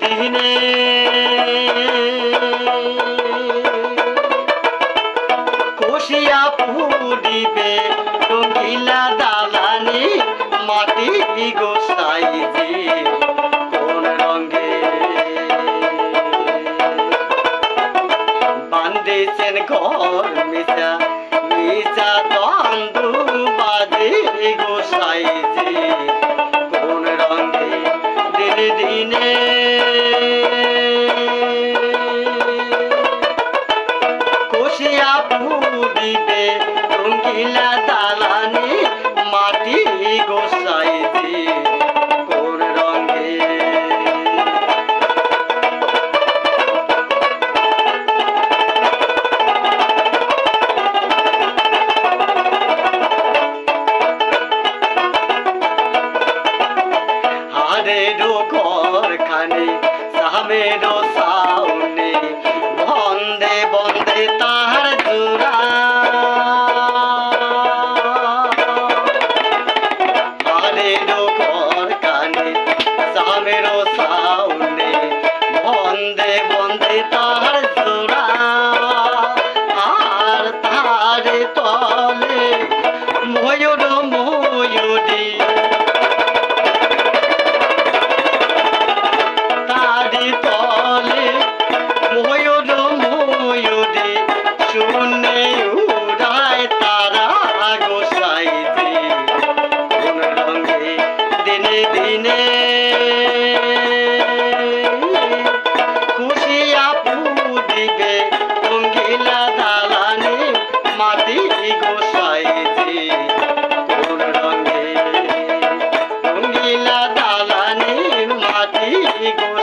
দিনে খুশিয়া পুরিবে রঙ্গিলা দালানি, মাটি গোসাই কোন রঙে? বান্ধিছেন ঘর মিশা মিশা দ্বন্দ্ব বাজে গোসাই দিনে। কোশিয়া খুশিয়া পুরিবে রঙ্গিলা দালানি মাটি গোসাই এখানে সামেরও সাউনে, বন্দে বন্দে তাহার জোড়া আরেরও কর কানে সামেরও সাউনে, বন্দে বন্দে তাহার দিনে দিনে। খুশিয়া পু দিবে রঙ্গিলা দালানে মাটি গোসাই রঙ্গিলা দালানির মাটি গোসাই